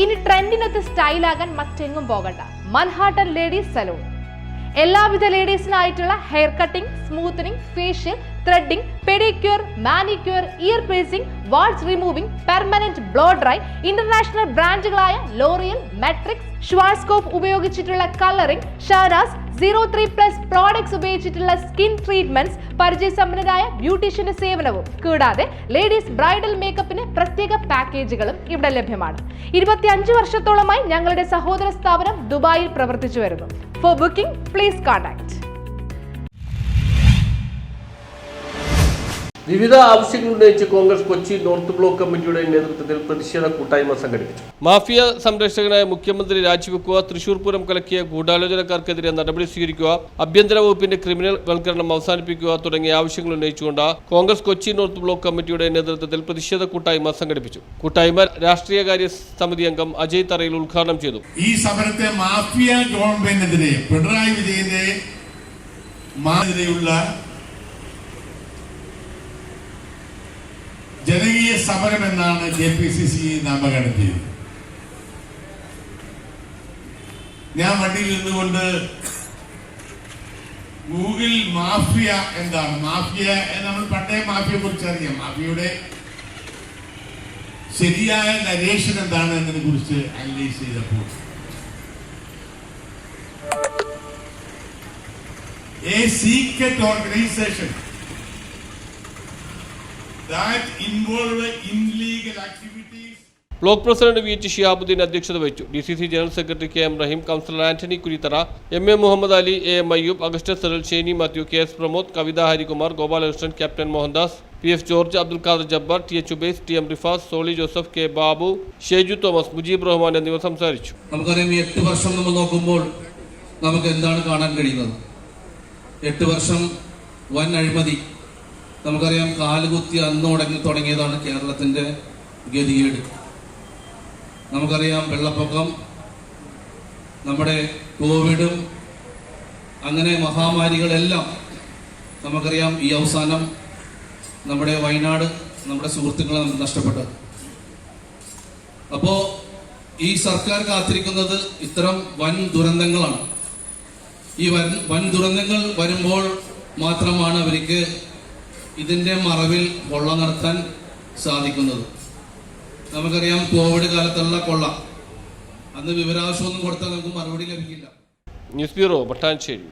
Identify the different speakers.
Speaker 1: ഇനി ട്രെൻഡിനൊത്ത് സ്റ്റൈലാകാൻ മറ്റെങ്ങും പോകണ്ട. Manhattan ladies salon. എല്ലാവിധ ലേഡീസിനായിട്ടുള്ള hair cutting smoothening facial threading pedicure manicure ear piercing warts removing permanent blow dry international ബ്രാൻഡുകളായ L'Oreal Matrix Schwarzkopf ഉപയോഗിച്ചിട്ടുള്ള colouring Shahnaz zero three plus products ഉപയോഗിച്ചിട്ടുള്ള skin treatments പരിചയസമ്പന്നരായ ബ്യൂട്ടീഷ്യന്റെ സേവനവും. കൂടാതെ ലേഡീസ് ബ്രൈഡൽ മേക്കപ്പിന് പ്രത്യേക പാക്കേജുകളും ഇവിടെ ലഭ്യമാണ്. ഇരുപത്തിയഞ്ച് വർഷത്തോളമായി ഞങ്ങളുടെ സഹോദര സ്ഥാപനം ദുബായിൽ പ്രവർത്തിച്ചു വരുന്നു. ഫോർ ബുക്കിംഗ് പ്ലീസ് കോൺടാക്ട്
Speaker 2: വിവിധ ആവശ്യങ്ങൾ ഉന്നയിച്ച് കോൺഗ്രസ് കൊച്ചി നോർത്ത് ബ്ലോക്ക് കമ്മിറ്റിയുടെ നേതൃത്വത്തിൽ പ്രതിഷേധ കൂട്ടായ്മ സംഘടിപ്പിച്ചു. മാഫിയ സംരക്ഷകനായ മുഖ്യമന്ത്രി രാജിവെക്കുക തൃശൂർ പൂരം കലക്കിയ ഗൂഢാലോചനക്കാർക്കെതിരെ നടപടി സ്വീകരിക്കുക ആഭ്യന്തര വകുപ്പിന്റെ ക്രിമിനൽ വൽക്കരണം അവസാനിപ്പിക്കുക തുടങ്ങിയ ആവശ്യങ്ങൾ ഉന്നയിച്ചുകൊണ്ട് കോൺഗ്രസ് കൊച്ചി നോർത്ത് ബ്ലോക്ക് കമ്മിറ്റിയുടെ നേതൃത്വത്തിൽ പ്രതിഷേധ കൂട്ടായ്മ സംഘടിപ്പിച്ചു. കൂട്ടായ്മ രാഷ്ട്രീയകാര്യ സമിതി അംഗം അജയ് തറയിൽ ഉദ്ഘാടനം ചെയ്തു.
Speaker 3: ഈ സമരത്തെ മാഫിയ ഗവൺമെന്റിനെതിരെ പിണറായി വിജയന്റെ മാതിരെയുള്ള ജനകീയ സമരം എന്നാണ് കെ പി സി സി നാമകരണം ചെയ്തത് ഞാൻ വണ്ടിയിൽ നിന്നുകൊണ്ട് ഗൂഗിൾ മാഫിയ എന്താണ്? മാഫിയ നമ്മൾ പണ്ടേ മാഫിയെ കുറിച്ച് അറിയാം. മാഫിയയുടെ ശരിയായ നരേഷൻ എന്താണ് എന്നതിനെ കുറിച്ച് അനലൈസ് ചെയ്തപ്പോൾ. A organisation that involved illegal activities.
Speaker 2: Block president V H Shiyabuddeen അധ്യക്ഷത വഹിച്ചു. D C C general secretary K M Raheem councillor Antony Kurithara M A Muhammad Ali A M Ayyub Agusta സെറൽ Sheni Mathew K S Pramod Kavitha Harikumar Gopalakrishnan captain Mohandas P F George Abdul Khader Jabbar T H Ubais T M Rifas Soly Joseph K Babu Sheju Thomas Mujeeb Rahman എന്നിവർ സംസാരിച്ചു.
Speaker 4: നമുക്കറിയാം ഈ എട്ട് വർഷം നമ്മൾ നോക്കുമ്പോൾ നമുക്ക് എന്താണ് കാണാൻ കഴിയുന്നത്? എട്ട് വർഷം വൻ അഴിമതി നമുക്കറിയാം കാലുകുത്തി അന്ന് തുടങ്ങി തുടങ്ങിയതാണ് കേരളത്തിന്റെ ഗതികേട്. നമുക്കറിയാം വെള്ളപ്പൊക്കം നമ്മുടെ കോവിഡും അങ്ങനെ മഹാമാരികളെല്ലാം നമുക്കറിയാം ഈ അവസാനം നമ്മുടെ വയനാട് നമ്മുടെ സുഹൃത്തുക്കളെ നഷ്ടപ്പെട്ടത്. അപ്പോൾ ഈ സർക്കാർ കാത്തിരിക്കുന്നത് ഇത്തരം വൻ ദുരന്തങ്ങളാണ്. ഈ വൻ വൻ ദുരന്തങ്ങൾ വരുമ്പോൾ മാത്രമാണ് അവർക്ക് ഇതിന്റെ മറവിൽ കൊള്ള നടത്താൻ സാധിക്കുന്നത്. നമുക്കറിയാം കോവിഡ് കാലത്തുള്ള കൊള്ള. അന്ന് വിവരാവശ്യമൊന്നും കൊടുത്താൽ നമുക്ക് മറുപടി ലഭിക്കില്ല.
Speaker 2: News bureau Mattancherry